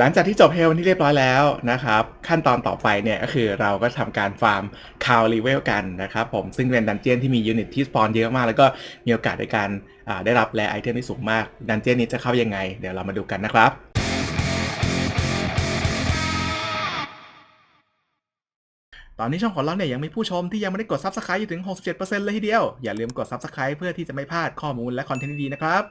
หลังจากที่จบเฮลที่เรียบร้อยแล้วนะครับ ขั้นตอนต่อไปเนี่ยก็คือเราก็ทำการฟาร์มคาวรีเวลกันนะครับผมซึ่งเป็นดันเจียนที่มียูนิตที่สปอนเยอะมาก แล้วก็มีโอกาสในการได้รับแรไอเทมที่สูงมาก ดันเจียนนี้จะเข้ายังไง เดี๋ยวเรามาดูกันนะครับตอนนี้ช่องของเราเนี่ยยังมีผู้ชมที่ยังไม่ได้กด Subscribe อยู่ถึง 67%เลยทีเดียว อย่าลืมกด Subscribe เพื่อที่จะไม่พลาดข้อมูลและคอนเทนต์ดีๆนะครับ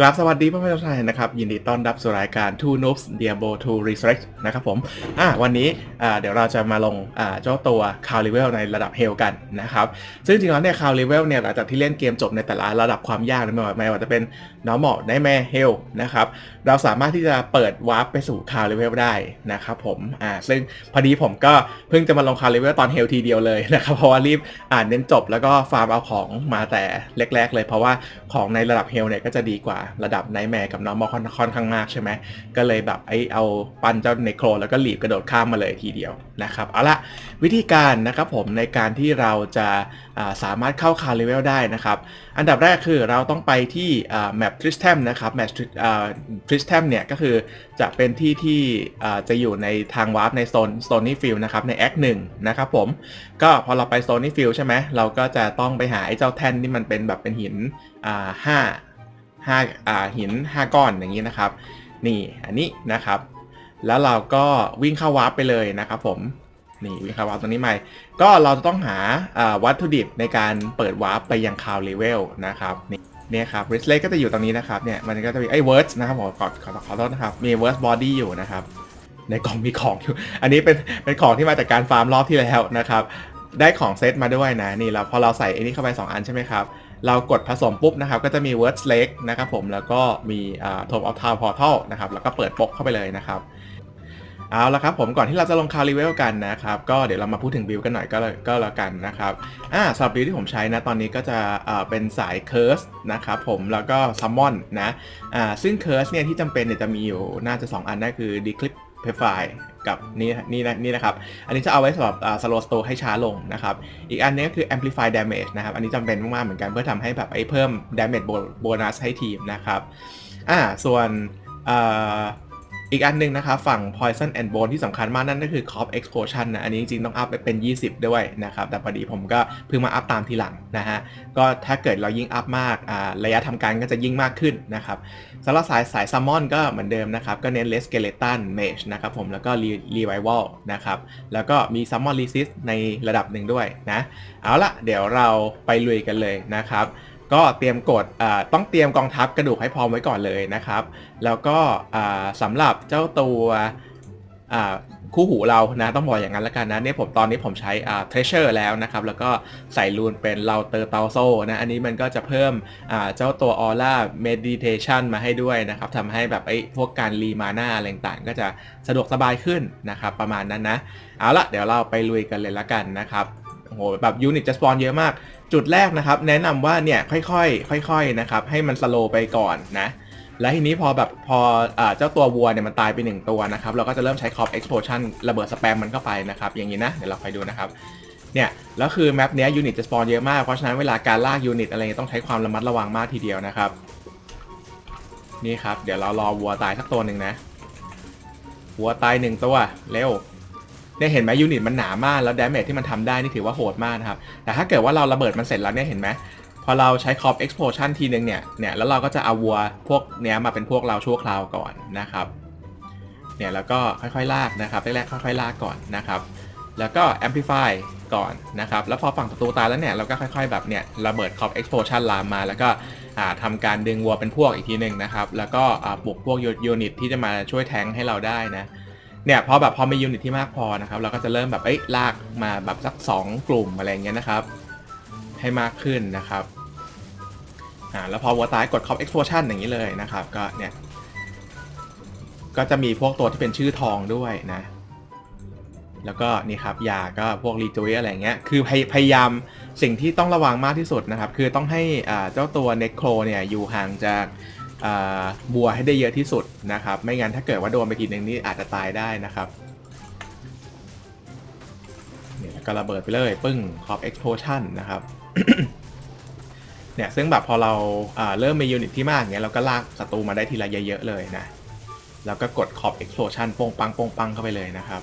กราบสวัสดีเพื่อนๆทุกท่านนะครับยินดีต้อนรับสู่รายการ Two Noobs Diablo 2 Resurrect นะครับผมอะวันนี้อ่าเดี๋ยวเราจะมาลงอ่าเจ้าตัว c o w Level ในระดับ Hell กันนะครับ ซึ่งจริงๆแล้วเนี่ย c o w Level เนี่ยหลังจากที่เล่นเกมจบในแต่ละระดับความยากนะไม่ว่าไม่ว่าจะเป็น Normal ได้แม่ Hell นะครับเราสามารถที่จะเปิดวาร์ปไปสู่ c o w Level ได้นะครับผมอ่าซึ่งพอดีผมก็เพิ่งจะมาลง c o w Level ตอน Hell ทีเดียวเลยนะครับเพราะว่ารีบอ่านเน้นจบแล้วก็ฟาร์มเอาของมาแต่แรกๆเลย เพราะว่าของในระดับ Hell เนี่ยก็จะดีกว่าระดับ Nightmare กับ Normal ค่อนค่อนข้างมากใช่ไหมก็เลยแบบไอเอาปั้นเจ้าเนโครแล้วก็หลีบกระโดดข้ามมาเลยทีเดียวนะครับเอาละวิธีการนะครับผมในการที่เราจะาสามารถเข้าคาร์เลเวลได้นะครับอันดับแรกคือเราต้องไปที่แมปทริสแทมนะครับแมปทริสแทมเนี่ยก็คือจะเป็นที่ที่จะอยู่ในทางวาร์ปในโซนโซนนี่ฟิลนะครับในแอคหนึ่งนะครับผมก็พอเราไปโซนนี่ฟิลใช่ไหมเราก็จะต้องไปหาไอ้เจ้าแท่นที่มันเป็นแบบเป็นหินห้า ห้าอ่าหิน 5 ก้อนอย่างนี้นะครับ นี่อันนี้นะครับ แล้วเราก็วิ่งเข้าวาร์ปไปเลยนะครับผมนี่วิ่งเข้าวาร์ปตรงนี้ใหม่ ก็เราจะต้องหาวัตถุดิบในการเปิดวาร์ปไปยังคาวเลเวลนะครับนี่เนี่ยครับริสเลก็จะอยู่ตรงนี้นะครับเนี่ยมันก็จะมีไอ้เวิร์สนะครับผมขอขอขอโทษนะครับมีเวิร์สบอดี้อยู่นะครับในกล่องมีของอยู่ อันนี้เป็นเป็นของที่มาจากการฟาร์มรอบที่แล้วนะครับ ได้ของเซตมาด้วยนะนี่เราพอเราใส่อ้นี่เข้าไป 2 อันใช่ไหมครับ เรากดผสมปุ๊บนะครับก็จะมี Word Select นะครับผมแล้วก็มีอ่า Top of Town Portal นะครับแล้วก็เปิดปกเข้าไปเลยนะครับเอาละครับผมก่อนที่เราจะลงคาริเวลกันนะครับก็เดี๋ยวเรามาพูดถึงบิลกันหน่อยก็ก็แล้วกันนะครับอ่าสำหรับบิลที่ผมใช้นะตอนนี้ก็จะอ่าเป็นสายเคิร์สนะครับผมแล้วก็ซัมมอนนะอ่าซึ่งเคิร์สเนี่ยที่จำเป็นเนี่ยจะมีอยู่น่าจะ 2 อันนั่นคือ Declip p e f i กับนี่นี่นะนี่นะครับ อันนี้จะเอาไว้สำหรับสโลสโตให้ช้าลงนะครับ อีกอันนี้ก็คือ amplify damage นะครับ อันนี้จำเป็นมากๆเหมือนกันเพื่อทำให้แบบไอ้เพิ่ม damage bonus ให้ทีมนะครับ อ่า ส่วนอ่า อีกอันหนึงนะครับฝั่ง poison and bone ที่สำคัญมากนั่นก็คือ Corp explosion นะ อันนี้จริงๆ ต้องอัพไปเป็น 20 ด้วยนะครับ แต่พอดีผมก็เพิ่งมาอัพตามทีหลังนะฮะ ก็ถ้าเกิดเรายิ่งอัพมากอ่าระยะทำการก็จะยิ่งมากขึ้นนะครับสำหรับสายสายซัมมอนก็เหมือนเดิมนะครับ ก็เน้นเลสเกเลตันเมจนะครับผมแล้วก็รีไววัลนะครับ แล้วก็มีซัมมอนรีซิสในระดับหนึ่งด้วยนะ เอาละเดี๋ยวเราไปลุยกันเลยนะครับ ก็เตรียมกดต้องเตรียมกองทัพกระดูกให้พร้อมไว้ก่อนเลยนะครับ แล้วก็อ่าสำหรับเจ้าตัวคู่หูเรานะต้องบอกอย่างนั้นล้วกันนะเนี่ยผมตอนนี้ผมใช้อ่า treasure แล้วนะครับ แล้วก็ใส่รูนเป็นเราเตอร์เตาโซนะอันนี้มันก็จะเพิ่มอ่าเจ้าตัว aura meditation มาให้ด้วยนะครับทำให้แบบไอ้พวกการรีมาหน้าอะไรต่างก็จะสะดวกสบายขึ้นนะครับ ประมาณนั้นนะ เอาละเดี๋ยวเราไปลุยกันเลยละกันนะครับโอ้โหแบบยูนิตจะสปอนเยอะมาก จุดแรกนะครับ แนะนำว่าเนี่ยค่อยๆค่อยๆนะครับให้มันสโลไปก่อนนะแล้วทีนี้พอแบบพออเจ้าตัววัวเนี่ยมันตายไปหนึ่งตัวนะครับ เราก็จะเริ่มใช้คอป explosion ระเบิดสแปมมันเข้าไปนะครับ อย่างนี้นะ เดี๋ยวเราไปดูนะครับเนี่ยแล้วคือแมปเนี้ยยูนิตจะสปอนเยอะมากเพราะฉะนั้นเวลาการลากยูนิตอะไรเงี้ยต้องใช้ความระมัดระวังมากทีเดียวนะครับ นี่ครับ เดี๋ยวเรารอวัวตายสักตัวหนึ่งนะ วัวตายหนึ่งตัวเร็ว เนี่ยเห็นไหมยูนิตมันหนามากแล้วดาเมจที่มันทำได้นี่ถือว่าโหดมากนะครับ แต่ถ้าเกิดว่าเราระเบิดมันเสร็จแล้วเนี่ยเห็นไหมพอเราใช้คอป explosion ทีนึงเนี่ยเนี่ยแล้วเราก็จะเอาวัวพวกเนี้ยมาเป็นพวกเราชั่วคราวก่อนนะครับเนี่ยแล้วก็ค่อยๆลากนะครับแรกๆค่อยๆลากก่อนนะครับแล้วก็ amplify ก่อนนะครับ แล้วพอฝั่งศัตรูตายแล้วเนี่ย เราก็ค่อยๆแบบเนี่ยระเบิด cop explosion ลามมา แล้วก็อ่าทำการดึงวัวเป็นพวกอีกทีหนึ่งนะครับ แล้วก็ปลุกพวกยูนิตที่จะมาช่วยแทงให้เราได้นะ เนี่ยพอแบบพอมียูนิตที่มากพอนะครับเราก็จะเริ่มแบบเอ้ยลากมาแบบสัก 2 กลุ่มอะไรเงี้ยนะครับ ให้มากขึ้นนะครับอ่าแล้วพอวัวตายกด cop explosion อย่างนี้เลยนะครับ ก็เนี่ย ก็จะมีพวกตัวที่เป็นชื่อทองด้วยนะ แล้วก็นี่ครับยาก็พวกรีจูยอะไรเงี้ยคือพยพยายามสิ่งที่ต้องระวังมากที่สุดนะครับ คือต้องให้อ่าเจ้าตัวเนโครเนี่ยอยู่ห่างจาก บัวให้ได้เยอะที่สุดนะครับ ไม่งั้นถ้าเกิดว่าโดนไปทีนึงนี่อาจจะตายได้นะครับเนี่ยก็ระเบิดไปเลยปึ้งคอปเอ็กโพชันนะครับเนี่ยซึ่งแบบพอเราอ่าเริ่มมียูนิตที่มากเงี้ยเราก็ลากศัตรูมาได้ทีละเยอะๆเลยนะ แล้วก็กด Cop Explosion โปงปังโปงปังเข้าไปเลยนะครับ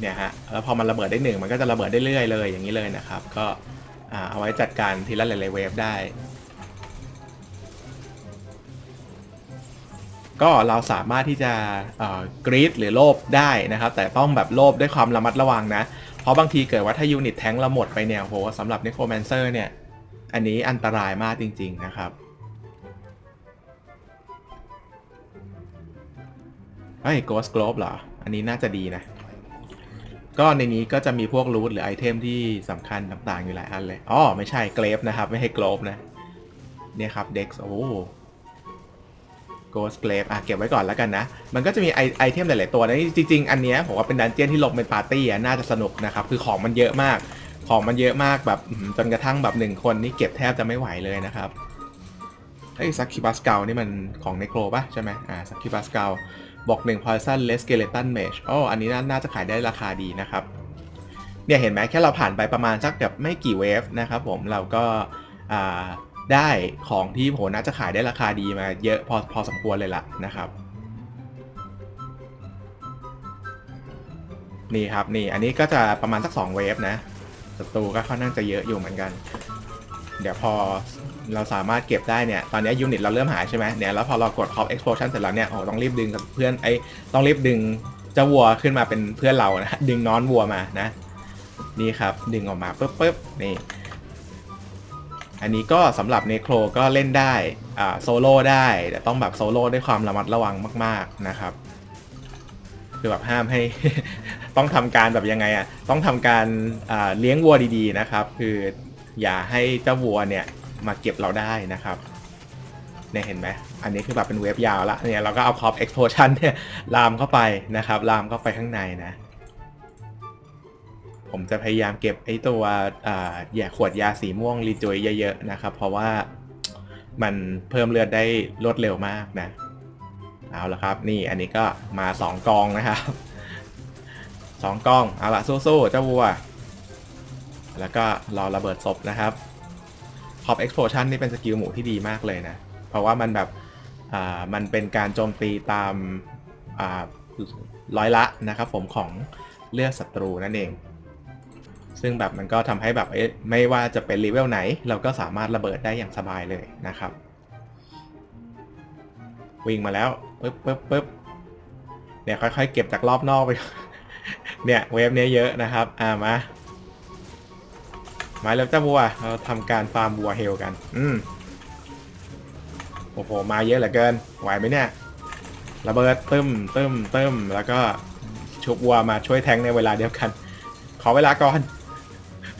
เนี่ยฮะ แล้วพอมันระเบิดได้หนึ่งมันก็จะระเบิดได้เรื่อยเลยอย่างนี้เลยนะครับ ก็เอาไว้จัดการทีละหลายๆเวฟได้ ก็เราสามารถที่จะกรีดหรือโลบได้นะครับ แต่ต้องแบบโลบด้วยความระมัดระวังนะ เพราะบางทีเกิดว่าถ้ายูนิตแทงเราหมดไปเนี่ยโหสำหรับ Necromancer เนี่ย อันนี้อันตรายมากจริง ๆนะครับเฮ้ย Ghost Globe เหรอ อันนี้น่าจะดีนะ ก็ในนี้ก็จะมีพวกรูทหรือไอเทมที่สำคัญต่างๆอยู่หลายอันเลย อ๋อ ไม่ใช่เกรฟนะครับ ไม่ใช่ Globe นะ เนี่ยครับ Dex โอ้ Ghost Glaive อะเก็บไว้ก่อนแล้วกันนะ มันก็จะมีไอไอเทมหลาย ๆ ตัวนะจริง ๆ อันเนี้ยผมว่าเป็นดันเจียนที่ลงเป็นปาร์ตี้อะน่าจะสนุกนะครับ คือของมันเยอะมาก ของมันเยอะมากแบบจนกระทั่งแบบหนึ่งคนนี่เก็บแทบจะไม่ไหวเลยนะครับไอ้ซักคิบัสเกลนี่มันของในโครป่ะใช่ไหมอ่าซักคิบัสเกลบอกหนึ่งพอยซันเลสเกเลตันเมชอ๋ออันนี้น่าจะขายได้ราคาดีนะครับ เนี่ยเห็นไหมแค่เราผ่านไปประมาณสักแบบไม่กี่เวฟนะครับผมเราก็อ่า ได้ของที่โหน่าจะขายได้ราคาดีมาเยอะพอพอสมควรเลยล่ะนะครับ นี่ครับนี่อันนี้ก็จะประมาณสัก 2 เวฟนะศัตรูก็ค่อนข้างจะเยอะอยู่เหมือนกัน เดี๋ยวพอเราสามารถเก็บได้เนี่ย ตอนนี้ยูนิตเราเริ่มหายใช่ไหมเนี่ย แล้วพอเรากด Cop Explosion เสร็จแล้วเนี่ย โอ้ต้องรีบดึงกับเพื่อนไอ้ต้องรีบดึงเจ้าวัวขึ้นมาเป็นเพื่อนเรานะ ดึงน้อนวัวมานะ นี่ครับ ดึงออกมาปุ๊บปุ๊บนี่ อันนี้ก็สำหรับเนโครก็เล่นได้อ่าโซโล่ได้ แต่ต้องแบบโซโล่ด้วยความระมัดระวังมาก ๆนะครับ คือแบบห้ามให้ ต้องทำการแบบยังไงอะต้องทำการอ่าเลี้ยงวัวดีๆนะครับ คืออย่าให้เจ้าวัวเนี่ยมาเก็บเราได้นะครับเนี่ยเห็นไหม อันนี้คือแบบเป็นเวฟยาวละเนี่ยเราก็เอาคอป explosion เนี่ยลามเข้าไปนะครับ ลามเข้าไปข้างในนะ ผมจะพยายามเก็บไอ้ตัวอ่าแย่ขวดยาสีม่วงรีจอยเยอะๆนะครับ เพราะว่ามันเพิ่มเลือดได้รวดเร็วมากนะ เอาละครับ นี่อันนี้ก็มา2กองนะครับ2กอง เอาละสู้ๆเจ้าวัว แล้วก็รอระเบิดศพนะครับ Pop Explosion นี่เป็นสกิลหมูที่ดีมากเลยนะ เพราะว่ามันแบบอ่ามันเป็นการโจมตีตามอ่าร้อยละนะครับผมของเลือดศัตรูนั่นเอง ซึ่งแบบมันก็ทำให้แบบไม่ว่าจะเป็นเลเวลไหน เราก็สามารถระเบิดได้อย่างสบายเลยนะครับ วิ่งมาแล้วปึ๊บปึ๊บปึ๊บเนี่ยค่อยๆ เก็บจากรอบนอกไป เนี่ยเวฟเนี้ยเยอะนะครับ อ่ามามาแล้วเจ้าบัวเราทำการฟาร์มบัวเฮลกัน อืมโอ้โห มาเยอะเหลือเกิน ไหวไหมเนี่ย ระเบิดตึมตึมตึมแล้วก็ชุบวัวมาช่วยแทงในเวลาเดียวกัน ขอเวลาก่อน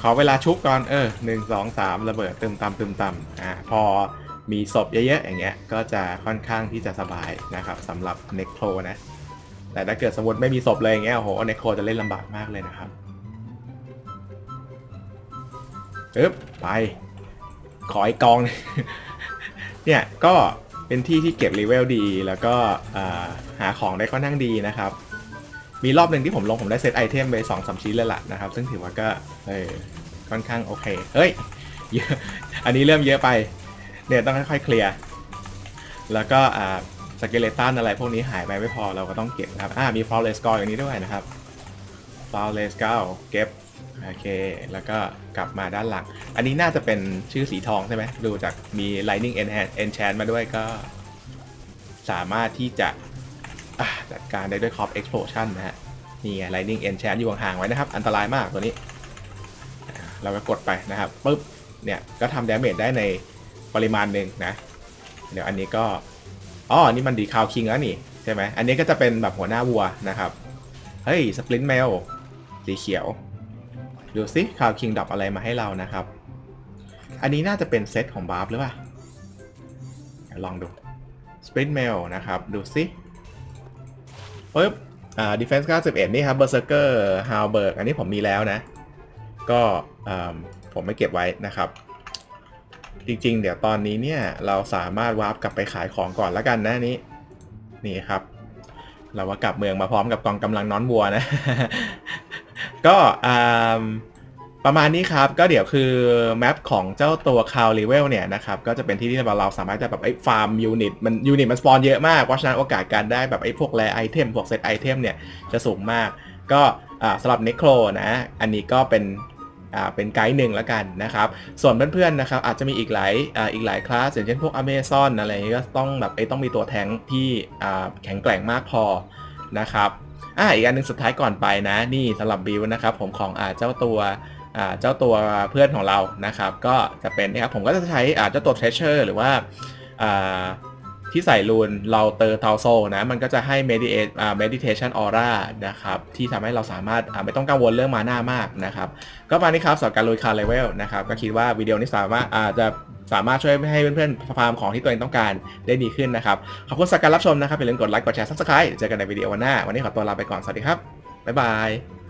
ขอเวลาชุบก่อนเออหนึ่งสองสามระเบิดตึมตามตึมตามอ่าพอมีศพเยอะๆอย่างเงี้ยก็จะค่อนข้างที่จะสบายนะครับสำหรับเน็กโครนะ แต่ถ้าเกิดสมมติไม่มีศพเลยอย่างเงี้ยโอ้โหเน็กโครจะเล่นลำบากมากเลยนะครับปึ๊บไป ขออีกกอง เนี่ยก็เป็นที่ที่เก็บรีเวลดี แล้วก็หาของได้ค่อนข้างดีนะครับ มีรอบหนึ่งที่ผมลงผมได้เซตไอเทมไปสองสามชิ้นเลยล่ะนะครับ ซึ่งถือว่าก็เออค่อนข้างโอเค เฮ้ยเยอะอันนี้เริ่มเยอะไป เนี่ยต้องค่อยๆเคลียร์แล้วก็อ่าสเกเลตันอะไรพวกนี้หายไปไม่พอเราก็ต้องเก็บนะครับ อ่ามีฟลอเรสกอร์อย่างนี้ด้วยนะครับฟลอเรสกอร์เก็บโอเค แล้วก็กลับมาด้านหลัง อันนี้น่าจะเป็นชื่อสีทองใช่ไหมดูจากมี Lightning Enchant มาด้วยก็ สามารถที่จะ จัดการได้ด้วย Cop Explosion นนะฮะ นี่ไง Lightning Enchant อยู่ห่างๆไว้นะครับ อันตรายมากตัวนี้ เราก็กดไปนะครับปุ๊บ เนี่ย ก็ทำ damage ได้ในปริมาณหนึ่งนะ เดี๋ยวอันนี้ก็ อ๋อนนี้มันดีคาวคิงแล้วนี่ ใช่ไหม อันนี้ก็จะเป็นแบบหัวหน้าวัวนะครับ เฮ้ย สปริน t ์เมลสีเขียว ดูสิคาวคิงดับอะไรมาให้เรานะครับ อันนี้น่าจะเป็นเซตของบาร์บหรือเปล่าลองดู Sprint Mail นะครับ ดูสิ ปึ๊บ อ่า Defense 91 นี่ครับ Berserker Halberg อันนี้ผมมีแล้วนะ ก็ผมไม่เก็บไว้นะครับ จริงๆ เดี๋ยวตอนนี้เนี่ย เราสามารถวาร์ปกลับไปขายของก่อนแล้วกันนะนี้ นี่ครับ เราว่ากลับเมืองมาพร้อมกับกองกำลังน้อนวัวนะ ก็อ่า ประมาณนี้ครับ ก็เดี๋ยวคือแมปของเจ้าตัว c o w Level เนี่ยนะครับ ก็จะเป็นที่ที่เราสามารถจะแบบไอ้ฟาร์มยูนิตมันยูนิตมันสปอนเยอะมาก เพราะฉะนั้นโอกาสการได้แบบไอ้พวกแรไอเทม พวกเซตไอเทมเนี่ยจะสูงมาก ก็สำหรับ Necro นะ อันนี้ก็เป็นอ่าเป็นไกด์หนึ่งแล้วกันนะครับ ส่วนเพื่อนๆนะครับอาจจะมีอีกหลายอ่าอีกหลายคลาสอย่างเช่นพวก Amazon อะไรอย่างเงี้ยก็ต้องแบบไอ้ต้องมีตัวแทงที่อ่าแข็งแกร่งมากพอนะครับอ่าอีกอันหนึงสุดท้ายก่อนไปนะ นี่สำหรับบิวนะครับผมของอ่าเจ้าตัว เจ้าตัวเพื่อนของเรานะครับ ก็จะเป็นนะครับผมก็จะใช้เจ้าตัว treasure หรือว่าที่ใส่รูนเราเตอร์ทาวโซนะมันก็จะให้ meditate อ่า meditation aura นะครับที่ทำให้เราสามารถไม่ต้องกังวลเรื่องมาหน้ามากนะครับ ก็มานี่ครับสำหรับการลุยคาร์เลเวลนะครับก็คิดว่าวิดีโอนี้สามารถอาจจะสามารถช่วยให้เพื่อนๆฟาร์มของที่ตัวเองต้องการได้ดีขึ้นนะครับ ขอบคุณสำหรับการรับชมนะครับอย่าลืมกดไลค์กดแชร์ subscribe เจอกันในวิดีโอวันหน้า วันนี้ขอตัวลาไปก่อน สวัสดีครับ บ๊ายบาย